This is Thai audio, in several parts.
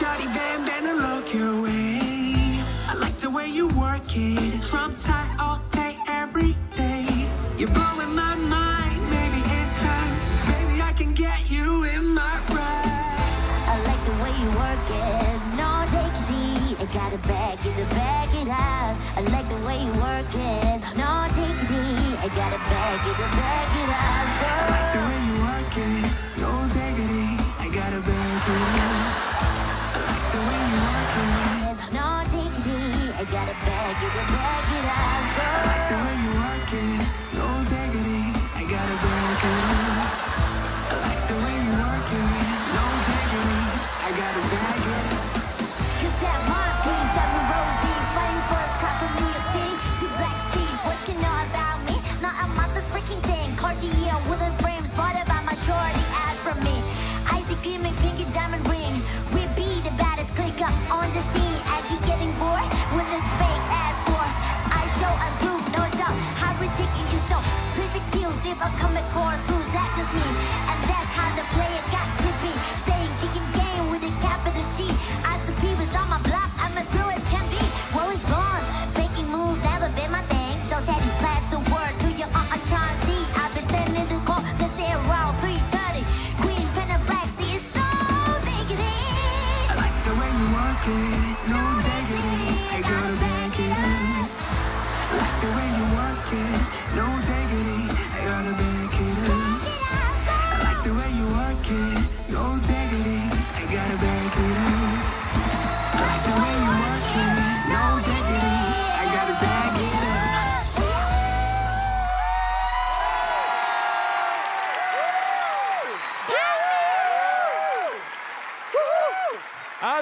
Shawty band band and look your way. I like the way you work it. Trump tight all day, every day. You're blowing my mind, maybe in time. Baby, I can get you in my ride. I like the way you work it. No, take it easy. I bag it, bag it up. I like the way you work it. No, take it easy. I bag it, bag it up, I like girl. I come just me. And that's how the player got to be. Staying kicking game with a capital G. As the P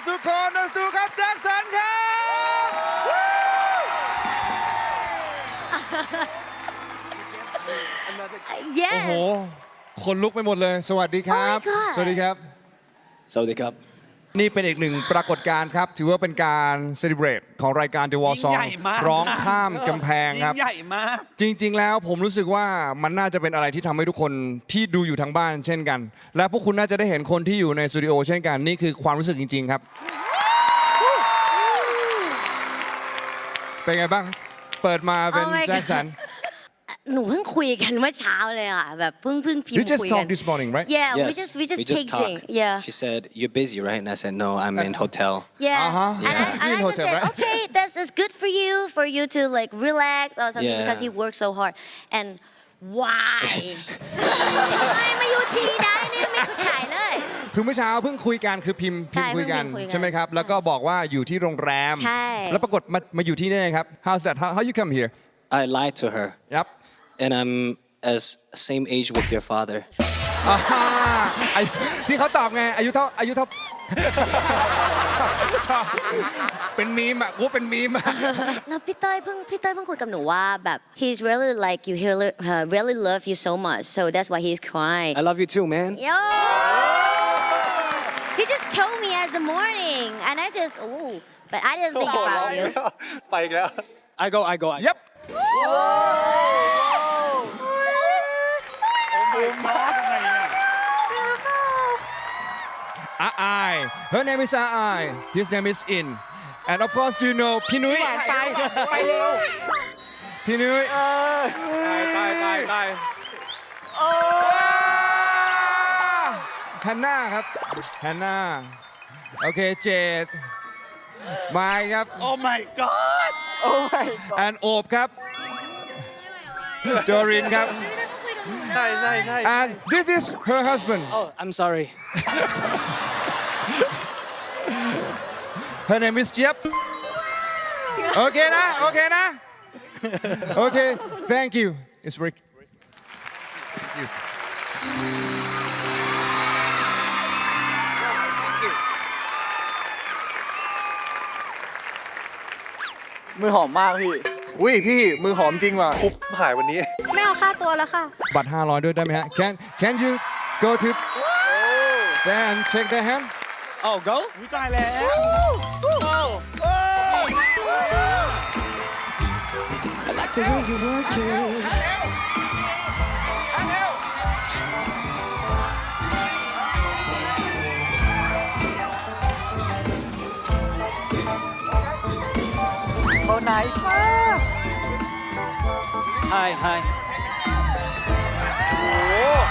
ทุกคนนะสู้ครับแจ็คสันครับ Yes. โอ้โห คนลุกไปหมดเลย สวัสดีครับ Oh my God สวัสดีครับ สวัสดีครับ นี่เป็นอีกหนึ่งปรากฏการณ์ครับ ถือว่าเป็นการเซเลบรตของรายการ The Wall ยิ่ง Song ใหญ่มากร้องข้ามกำแพงครับ ยิ่งใหญ่มาก จริง ๆ แล้วผมรู้สึกว่ามันน่าจะเป็นอะไรที่ทำให้ทุกคนที่ดูอยู่ทางบ้านเช่นกัน และพวกคุณน่าจะได้เห็นคนที่อยู่ในสตูดิโอเช่นกัน นี่คือความรู้สึกจริง ๆ ครับ เป็นไงบ้าง เปิดมาเป็น Oh my แจ็คสัน หนูเพิ่งคุยกันเมื่อเช้าเลยอะแบบเพิ่งเพิ่งพิม You พ์ just คุยกัน talked this morning right Yeah, we Yes, just we just we just texting. talked. Yeah. She said, "You're busy, right?" And I said, "No, I'm in hotel." Yeah. Uh-huh. And I, Yeah. and You're in I just hotel, said, right? okay, this is good for you, for you to like relax or something Yeah. because he works so hard. And why? ทำไมมาอยู่ที่ได้นี่ไม่เข้าใจเลย คือเมื่อเช้าเพิ่งคุยกันคือพิมพ์พิมพ์ใช่คุยกันเพิ่งพิมพ์คุยกันใช่ไหมครับ แล้วก็บอกว่าอยู่ที่โรงแรม ใช่ แล้วปรากฏมามาอยู่ที่นี่ครับ How's that how how you come here I lied to her, ยับ and I'm as same age with your father. อ่าไอ้ที่เขาตอบไง อายุเท่าอายุเท่า ชอบชอบเป็นมีมอ่ะกูเป็นมีมอ่ะ แล้วพี่เต้ยเพิ่งพี่เต้ยเพิ่งคุยกับหนูว่าแบบ he's really like you he really, uh, really love you so much so that's why he's crying I love you too, man. Yo he just told me at the morning and I just oh but I didn't think about you ไปอีกแล้ว I go, I go. I ยั บบูมมาทำไมเนี่ยอาอาย her name is อาอาย his name is In and of course you know พี่นุ้ยไปไปเร็วพี่นุ้ยไปไปไปฮันน่าครับฮันน่าโอเคเจดมายครับโอ้ my god โอ้ my god แอนโอบครับจอรินครับใ ช่ใช่ใช่ and this is her husband Oh, I'm sorry. her name is เจี๊ยบโอเคนะ โอเคนะ โอเค thank you it's Rick Thank you มื อุ้ยพี่มือหอมจริงว่ะคุบหายวันนี้ ไม่เอาค่าตัวแล้วค่ะ บัตร 500 ด้วยได้ไหมฮะ Can Can you go to there and check the hand โอ้ go อุ้ตายแล้ว I like the way งโอ้ไนส์ ซ่า Hi, hi. โอ้โห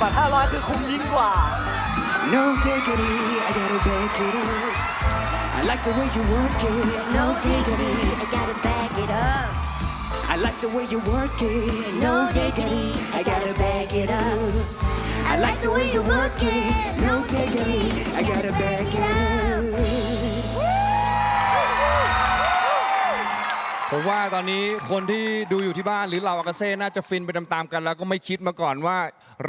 บัตร500 คือคุ้มยิ่งกว่า No diggity, I gotta back it up. I like the way you work it. No diggity, I gotta back it up. I like the way you work it. No diggity, I gotta back it up. I like the way you work it. No diggity, I gotta back it up. ผมว่าตอนนี้คนที่ดูอยู่ที่บ้านหรือเราอากาเซ่น่าจะฟินไปตามๆกันแล้วก็ไม่คิดมาก่อนว่า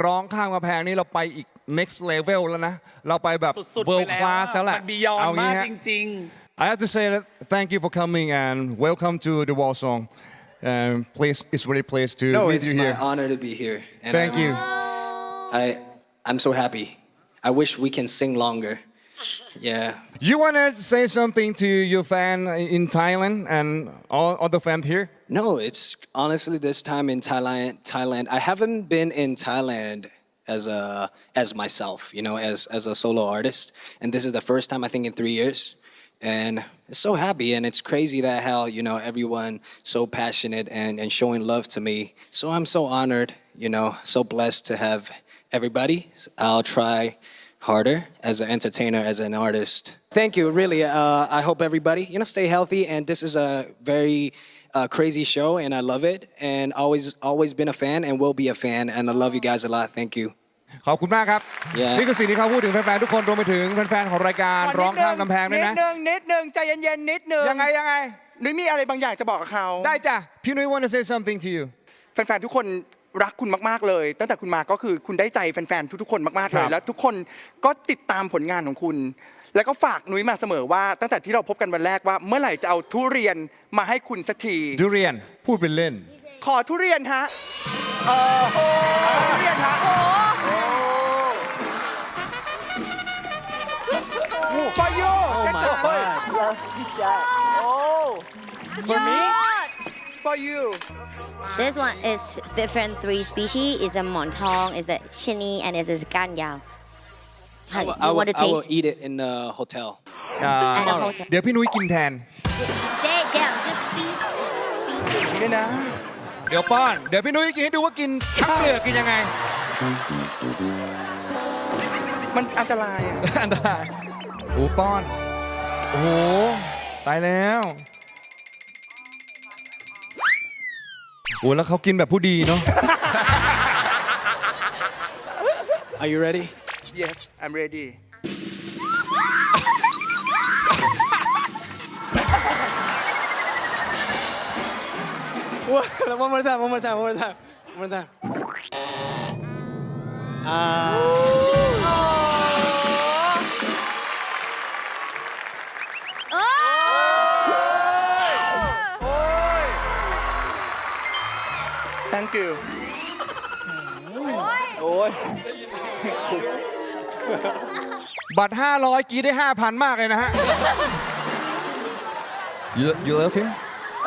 ร้องข้างกำแพงนี่เราไปอีก next level แล้วนะ เราไปแบบ สุดๆไป world แล้ว class แล้วแหละมันบียอนเอามางี้กฮะ จริง I have to say that thank you for coming and welcome to the wall song um, please it's really pleased to No, meet it's you my here honor to be here. And thank I, you I, I'm so happy. I wish we can sing longer. Yeah. you want to say something to your fan in Thailand and all other fans here No, it's honestly this time in Thailand. Thailand. I haven't been in Thailand as a as myself, you know, as as a solo artist, and this is the first time I think in three years, and it's so happy and it's crazy that how you know everyone so passionate and and showing love to me. So I'm so honored, you know, so blessed to have everybody. I'll try harder as an entertainer, as an artist. Thank you, really. Uh, I hope everybody, you know, stay healthy. And this is a very uh, crazy show, and I love it. And always, always been a fan, and will be a fan. And I love you guys a lot. Thank you. ขอบคุณมากครับ Yeah. นี่คือสิ่งที่เขาพูดถึงแฟนๆทุกคนรวมไปถึงแฟนๆของรายการร้องข้ามกำแพงด้วยนะนิดนึงนิดนึงใจเย็นๆนิดนึงยังไงยังไง นุ้ยมีอะไรบางอย่างจะบอกกับเขาได้จ้ะพี่นุ้ย want to say something to you แฟนๆทุกคนรักคุณมากๆเลย ตั้งแต่คุณมาก็คือคุณได้ใจแฟนๆทุกๆคนมากๆเลครัย บ แล้วทุกคนก็ติดตามผลงานของคุณ แล้วก็ฝากนุ้ยมาเสมอว่า ตั้งแต่ที่เราพบกันวันแรกว่า เมื่อไหร่จะเอาทุเรียนมาให้คุณสักที ดูเรียนพูดเป็นเล่น ขอทุเรียนฮะเออขอทุเรียนฮะ For you Oh my God. Oh For me For you This one is different three species. It's a montong, it's a chini, and it's a ganyao. I How will, you I will, want to I will taste? eat it in the hotel. อ่า And a hotel. เดี๋ยวพี่นุ้ยกินแทน They, damn, just speak. Speak. นี่นะ เดี๋ยวป้อน เดี๋ยวพี่นุ้ยกินให้ดูว่ากินทั้งเปลือกกินยังไง มันอันตรายอ่ะ อันตราย โอ้ป้อน โอ้โห ตายแล้ว โอ้แล้วเขากินแบบผู้ดีเนาะ Are you ready? Yes I'm ready What? one more time, one more time, one more time, one more time. Ah. Thank you โอ้ย บัตร 500กีได้ 5,000 มากเลยนะฮะ you, you love him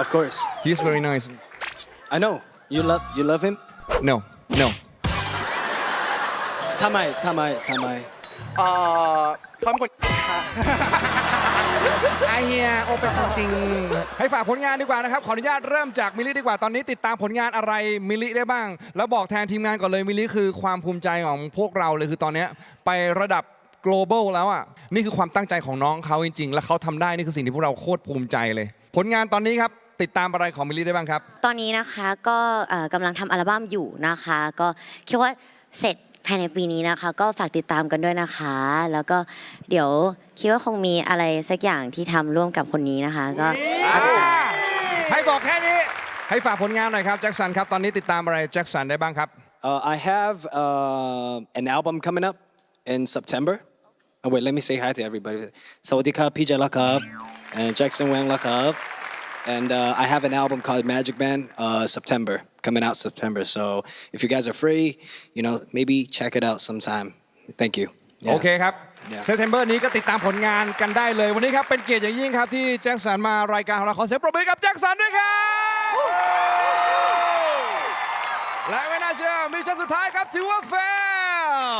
Of course. he's very nice I know. You love you love him? no no Tamai, Tamai, Tamai. เอ่อเขาเป็นคน ไอเฮียโอเป็นความจริง ให้ฝากผลงานดีกว่านะครับ ขออนุญาตเริ่มจากมิลลิดีกว่าตอนนี้ติดตามผลงานอะไรมิลลิได้บ้าง แล้วบอกแทนทีมงานก่อนเลยมิลลิคือความภูมิใจของพวกเราเลยคือตอนเนี้ยไประดับ global แล้วอะนี่คือความตั้งใจของน้องเขาจริง ๆ และเขาทำได้นี่คือสิ่งที่พวกเราโคตรภูมิใจเลย ผลงานตอนนี้ครับติดตามอะไรของมิลลิได้บ้างครับ ตอนนี้นะคะก็เอ่อกำลังทำอัลบั้มอยู่นะคะ ก็คิดว่าเสร็จ ภายในปีนี้นะคะ ก็ฝากติดตามกันด้วยนะคะ แล้วก็เดี๋ยวคิดว่าคงมีอะไรสักอย่างที่ทำร่วมกับคนนี้นะคะ ก็ฝากติดตาม ให้บอกแค่นี้ ให้ฝากผลงานหน่อยครับแจ็คสันครับตอนนี้ติดตามอะไรแจ็คสันได้บ้างครับ Uh, I have uh, an album coming up in September. Oh, wait, let me say hi to everybody. Sawadika PJ Lakab and Jackson Wang Lakab. And uh, I have an album called Magic Man, uh, September, coming out September. So if you guys are free, you know, maybe check it out sometime. Thank you. Yeah. โอเคครับ Yeah. เซ p เทมเบอร์นี้ก็ติดตามผลงานกันได้เลย วันนี้ครับเป็นเกียรติอย่างยิ่งครับที่แจ็คสันมารายการของเราขอเสียงปรบมือให้กับแจ็คสันด้วยครับ และไม่น่าเชื่อมิชชั่นสุดท้ายครับถือว่าเฟล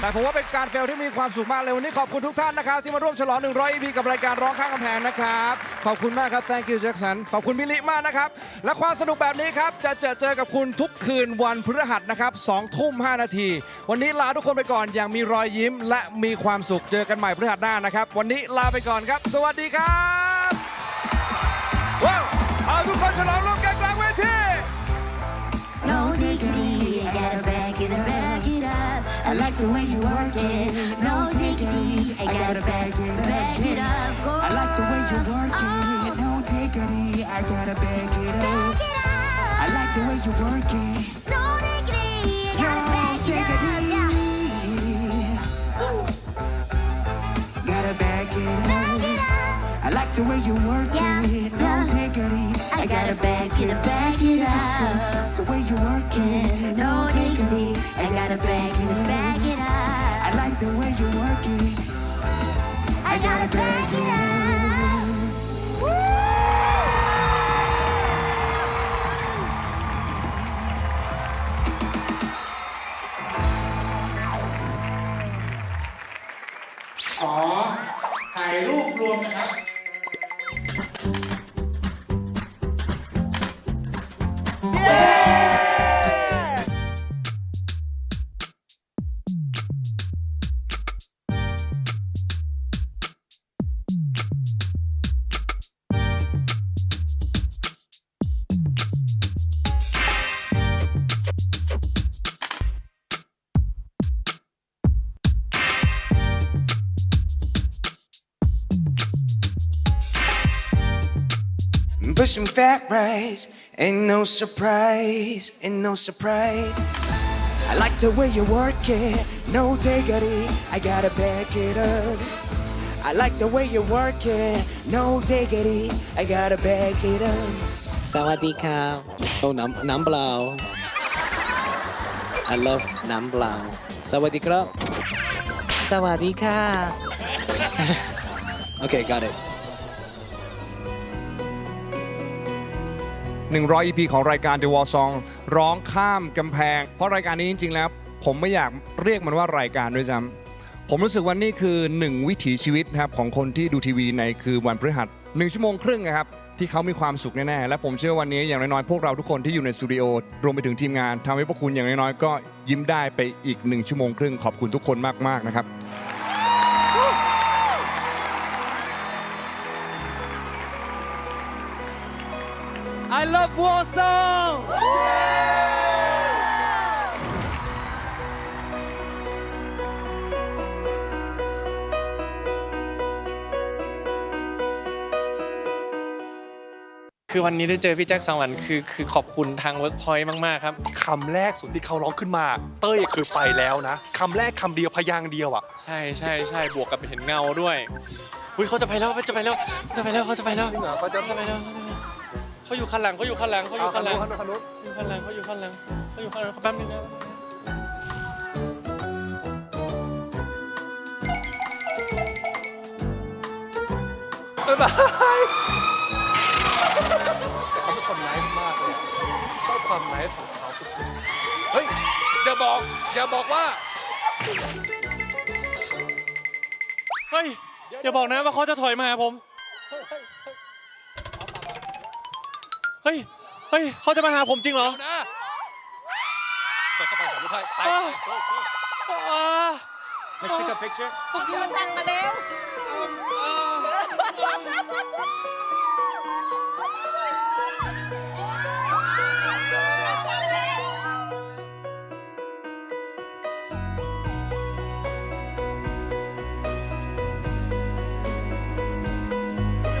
แต่ผมว่าเป็นการเฟลที่มีความสุขมากเลยวันนี้ขอบคุณทุกท่านนะครับ ที่มาร่วมฉลอง 100 EP กับรายการร้องข้างกำแพงนะครับ ขอบคุณมากครับ thank you Jackson ขอบคุณมิลิมากนะครับ และความสนุกแบบนี้ครับ จะเจอเจอกับคุณทุกคืนวันพฤหัสนะครับ2ทุ่ม 5 นาที วันนี้ลาทุกคนไปก่อนอย่างมีรอยยิ้ม และมีความสุขเจอกันใหม่พฤหัสหน้านะครับ วันนี้ลาไปก่อนครับ สวัสดีครับว้าวเอาทุกคนฉลอง the way you work it. No diggity, I gotta back it up, back it up. Go I like the way you work it. No diggity, I gotta back it up. Back it up. I like the way you work it. No diggity, I gotta back it up. Gotta back it up. up. I like the way you work Yeah, it. No yeah. diggity. I gotta back it back it up. The way you work it. No diggity, I gotta back it up, back gotta back it Pushing fat rice, ain't no surprise, ain't no surprise. I like the way you work it, no diggity, I gotta back it up. I like the way you work it, no diggity, I gotta back it up. สวัสดีครับเอาน้ำน้ำเปล่า I love น้ำเปล่า สวัสดีครับ สวัสดีค่ะ Okay got it 100 EP ของรายการ The Wall Song ร้องข้ามกำแพง เพราะรายการนี้จริง ๆ แล้ว ผมไม่อยากเรียกมันว่ารายการด้วยซ้ำผมรู้สึกว่านี่คือหนึ่งวิถีชีวิตนะครับของคนที่ดูทีวีในคือวันพฤหัสหนึ่งชั่วโมงครึ่งนะครับที่เขามีความสุขแน่ๆ และผมเชื่อวันนี้อย่างน้อยๆ พวกเราทุกคนที่อยู่ในสตูดิโอรวมไปถึงทีมงานทำให้พวกคุณอย่างน้อยๆ ก็ยิ้มได้ไปอีกหนึ่งชั่วโมงครึ่งขอบคุณทุกคนมากๆนะครับ I love Warsaw คือวันนี้ได้เจอพี่แจ็คสังวันคือคือขอบคุณทางเวิร์กพอยต์มาก ๆ ครับ คำแรกสุดที่เขาร้องขึ้นมา เต้ยคือไปแล้วนะ คำแรกคำเดียวพยางค์เดียวอะ ใช่ใช่ใช่บวกกับเห็นเงาด้วยอุ้ยเขาจะไปแล้วเขาจะไปแล้วเขาจะไปแล้วเขาจะไปแล้วเขาจะไปแล้ว เขาอยู่ข้างหลังเขาอยู่ข้างหลังเขาอยู่ข้างหลังเขาอยู่ข้างหลังเขาอยู่ข้างหลังเขาอยู่ข้างหลังเขาแป๊บนึงนะบ๊ายบายแต่เขาเป็นคนไนส์มากเลยอะชอบความไนส์ของเขาเฮ้ยอย่าบอกอย่าบอกว่า เฮ้ยอย่าบอกนะว่าเขาจะถอยมาหาผม เฮ้ย เฮ้ย เขาจะมาหาผมจริงเหรอ นะเปิดเข้าไปกับลูกไพ่ไปอ้าวไป go go อ่า Let's take a picture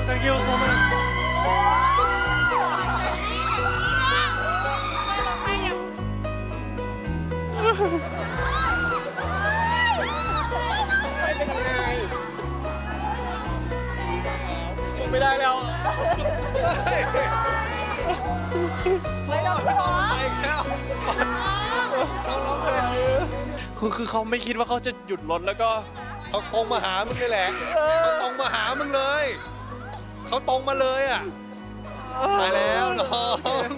ตังคิวโซมัสไไม่ต้องร้องไปแล้วน้องร้องเลยคืคือเขาไม่คิดว่าเขาจะหยุดรถแล้วก็ เขาตรงมาหามึงนี่แหละเขาตรงมาหามึงเลย เขาตรงมาเลยอะตายแล้วน้อง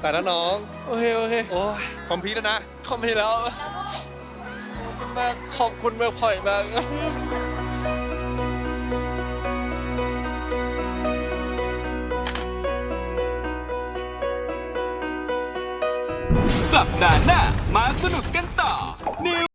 แต่ละน้อง โอเคโอเคโอ้ยคอมพีวแล้วนะ คอมพิวต์แล้วมาขอบคุณเมื่อพ่อยมาก สัปดาห์หน้ามาสนุกกันต่อ New